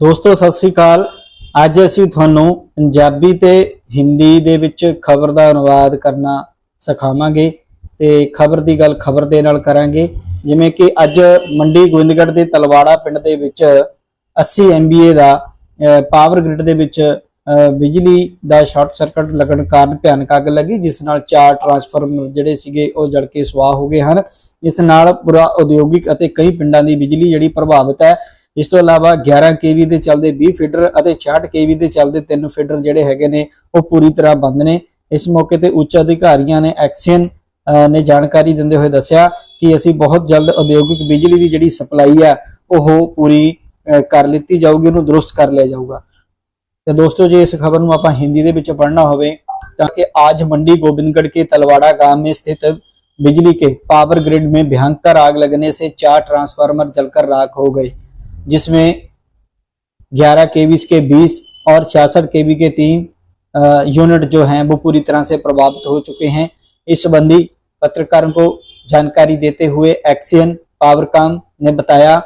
ਦੋਸਤੋ, ਸਤਿ ਸ੍ਰੀ ਅਕਾਲ। ਅੱਜ ਅਸੀਂ ਤੁਹਾਨੂੰ ਪੰਜਾਬੀ ਤੇ ਹਿੰਦੀ ਦੇ ਵਿੱਚ ਖਬਰ ਦਾ ਅਨੁਵਾਦ ਕਰਨਾ ਸਿਖਾਵਾਂਗੇ ਤੇ ਖਬਰ ਦੀ ਗੱਲ ਖਬਰ ਦੇ ਨਾਲ ਕਰਾਂਗੇ। ਜਿਵੇਂ ਕਿ ਅੱਜ ਮੰਡੀ ਗੋਬਿੰਦਗੜ੍ਹ ਦੇ ਤਲਵਾੜਾ ਪਿੰਡ ਦੇ ਵਿੱਚ 80 MVA ਦਾ ਪਾਵਰ ਗ੍ਰਿਡ ਦੇ ਵਿੱਚ ਬਿਜਲੀ ਦਾ ਸ਼ਾਰਟ ਸਰਕਟ ਲੱਗਣ ਕਾਰਨ ਭਿਆਨਕ ਅੱਗ ਲੱਗੀ, ਜਿਸ ਨਾਲ ਚਾਰ ਟਰਾਂਸਫਾਰਮਰ ਜਿਹੜੇ ਸੀਗੇ ਉਹ ਜਲ ਕੇ ਸੁਆਹ ਹੋ ਗਏ ਹਨ। ਇਸ ਨਾਲ ਪੂਰਾ ਉਦਯੋਗਿਕ ਅਤੇ ਕਈ ਪਿੰਡਾਂ ਦੀ ਬਿਜਲੀ ਜਿਹੜੀ ਪ੍ਰਭਾਵਿਤ ਹੈ ਇਸ ਤੋਂ ਇਲਾਵਾ 11 ਕੇਵੀ ਦੇ ਚੱਲਦੇ 20 ਫੀਡਰ ਅਤੇ 66 ਕੇਵੀ ਦੇ ਚੱਲਦੇ ਤਿੰਨ ਫੀਡਰ ਜਿਹੜੇ ਹੈਗੇ ਨੇ, ਉਹ ਪੂਰੀ ਤਰ੍ਹਾਂ ਬੰਦ ਨੇ। ਇਸ ਮੌਕੇ ਤੇ ਉੱਚ ਅਧਿਕਾਰੀਆਂ ਨੇ ਐਕਸੀਅਨ ਨੇ ਜਾਣਕਾਰੀ ਦਿੰਦੇ ਹੋਏ ਦੱਸਿਆ ਕਿ ਅਸੀਂ ਬਹੁਤ ਜਲਦ ਉਦਯੋਗਿਕ ਬਿਜਲੀ ਦੀ ਜਿਹੜੀ ਸਪਲਾਈ ਆ, ਉਹ ਪੂਰੀ ਕਰ ਲਿੱਤੀ ਜਾਊਗੀ, ਉਹਨੂੰ ਦਰੁਸਤ ਕਰ ਲਿਆ ਜਾਊਗਾ। ਤੇ ਦੋਸਤੋ, ਜੇ ਇਸ ਖਬਰ ਨੂੰ ਆਪਾਂ ਹਿੰਦੀ ਦੇ ਵਿੱਚ ਪੜ੍ਹਨਾ ਹੋਵੇ, ਤਾਂ ਕਿ आज मंडी गोविंदगढ़ के तलवाड़ा गांव ਸਥਿਤ ਬਿਜਲੀ ਕੇ ਪਾਵਰ ਗ੍ਰਿਡ ग्रिड में ਆਗ आग लगने ਚਾਰ ਟਰਾਂਸਫਾਰਮਰ ਜਲ जलकर ਰਾਖ ਹੋ ਗਏ। जिसमें 11 केवी के 20 और 66 केवी के तीन यूनिट जो हैं, वो पूरी तरह से प्रभावित हो चुके हैं। इस संबंधी पत्रकारों को जानकारी देते हुए एक्सियन पावरकॉम ने बताया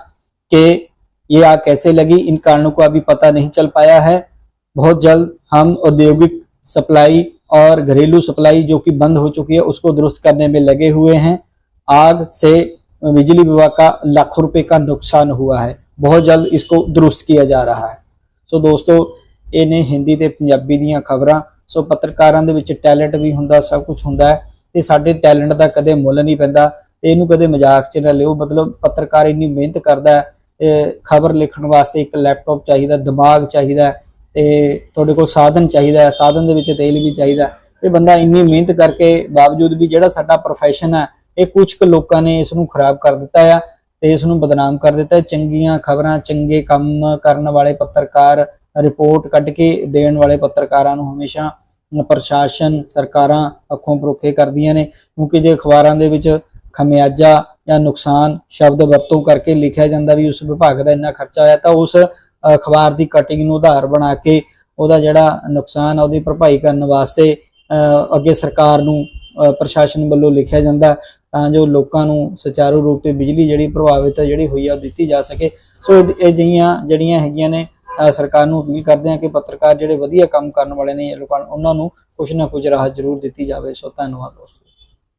कि ये आग कैसे लगी, इन कारणों को अभी पता नहीं चल पाया है। बहुत जल्द हम औद्योगिक सप्लाई और घरेलू सप्लाई जो कि बंद हो चुकी है, उसको दुरुस्त करने में लगे हुए हैं। आग से बिजली विभाग का लाखों रुपए का नुकसान हुआ है। बहुत जल्द इसको दुरुस्त किया जा रहा है ਸੋ ਦੋਸਤੋ ਇਹ ਨੇ ਹਿੰਦੀ ਤੇ ਪੰਜਾਬੀ ਦੀਆਂ ਖਬਰਾਂ ਸੋ ਪੱਤਰਕਾਰਾਂ ਦੇ ਵਿੱਚ ਟੈਲੈਂਟ ਵੀ ਹੁੰਦਾ ਸਭ ਕੁਝ ਹੁੰਦਾ ਹੈ ਤੇ ਸਾਡੇ ਟੈਲੈਂਟ ਦਾ ਕਦੇ ਮੁੱਲ ਨਹੀਂ ਪੈਂਦਾ ਤੇ ਇਹਨੂੰ ਕਦੇ ਮਜ਼ਾਕ 'ਚ ਨਾ ਲਿਓ ਮਤਲਬ ਪੱਤਰਕਾਰ ਇੰਨੀ ਮਿਹਨਤ ਕਰਦਾ ਹੈ ਖਬਰ ਲਿਖਣ ਵਾਸਤੇ ਇੱਕ ਲੈਪਟਾਪ ਚਾਹੀਦਾ ਦਿਮਾਗ ਚਾਹੀਦਾ ਹੈ, ਤੇ ਤੁਹਾਡੇ ਕੋਲ ਸਾਧਨ ਚਾਹੀਦਾ ਹੈ ਸਾਧਨ ਦੇ ਵਿੱਚ ਤੇਲ ਵੀ ਚਾਹੀਦਾ ਹੈ, ਤੇ ਬੰਦਾ ਇੰਨੀ ਮਿਹਨਤ ਕਰਕੇ ਬਾਵਜੂਦ ਵੀ ਜਿਹੜਾ ਸਾਡਾ ਪ੍ਰੋਫੈਸ਼ਨ ਹੈ ਇਹ ਕੁਝ ਕੁ ਲੋਕਾਂ ਨੇ ਇਸ ਨੂੰ ਖਰਾਬ ਕਰ ਦਿੱਤਾ ਆ ਤੇ ਇਸ ਨੂੰ ਬਦਨਾਮ ਕਰ ਦਿੱਤਾ। ਚੰਗੀਆਂ ਖਬਰਾਂ ਚੰਗੇ ਕੰਮ ਕਰਨ ਵਾਲੇ ਪੱਤਰਕਾਰ ਰਿਪੋਰਟ ਕੱਢ ਕੇ ਦੇਣ ਵਾਲੇ ਪੱਤਰਕਾਰਾਂ ਨੂੰ ਹਮੇਸ਼ਾ ਪ੍ਰਸ਼ਾਸਨ ਸਰਕਾਰਾਂ ਅੱਖੋਂ ਪਰੋਖੇ ਕਰਦੀਆਂ ਨੇ ਕਿਉਂਕਿ ਜੇ ਅਖਬਾਰਾਂ ਦੇ ਵਿੱਚ ਖਮਿਆਜਾ ਜਾਂ ਨੁਕਸਾਨ ਸ਼ਬਦ ਵਰਤੋਂ ਕਰਕੇ ਲਿਖਿਆ ਜਾਂਦਾ ਵੀ ਉਸ ਵਿਭਾਗ ਦਾ ਇੰਨਾ ਖਰਚਾ ਆਇਆ ਤਾਂ ਉਸ ਅਖਬਾਰ ਦੀ ਕਟਿੰਗ ਨੂੰ ਆਧਾਰ ਬਣਾ ਕੇ ਉਹਦਾ ਜਿਹੜਾ ਨੁਕਸਾਨ ਆ ਉਹਦੀ ਭਰਪਾਈ ਕਰਨ ਵਾਸਤੇ ਅਹ, ਅੱਗੇ ਸਰਕਾਰ ਨੂੰ ਪ੍ਰਸ਼ਾਸਨ ਵੱਲੋਂ ਲਿਖਿਆ ਜਾਂਦਾ ਤਾਂ ਜੋ ਲੋਕਾਂ ਨੂੰ ਸੁਚਾਰੂ ਰੂਪ ਤੇ ਬਿਜਲੀ ਜਿਹੜੀ ਪ੍ਰਭਾਵਿਤ ਜਿਹੜੀ ਹੋਈ ਆ ਉਹ ਦਿੱਤੀ ਜਾ ਸਕੇ। ਸੋ ਇਹ ਜਿਹੀਆਂ ਜਿਹੜੀਆਂ ਹੈਗੀਆਂ ਨੇ ਸਰਕਾਰ ਨੂੰ ਅਪੀਲ ਕਰਦੇ ਹਾਂ ਕਿ ਪੱਤਰਕਾਰ ਜਿਹੜੇ ਵਧੀਆ ਕੰਮ ਕਰਨ ਵਾਲੇ ਨੇ ਲੋਕਾਂ ਉਹਨਾਂ ਨੂੰ ਕੁਝ ਨਾ ਕੁਝ ਰਾਹਤ ਜ਼ਰੂਰ ਦਿੱਤੀ ਜਾਵੇ। ਸੋ ਧੰਨਵਾਦ ਦੋਸਤੋ।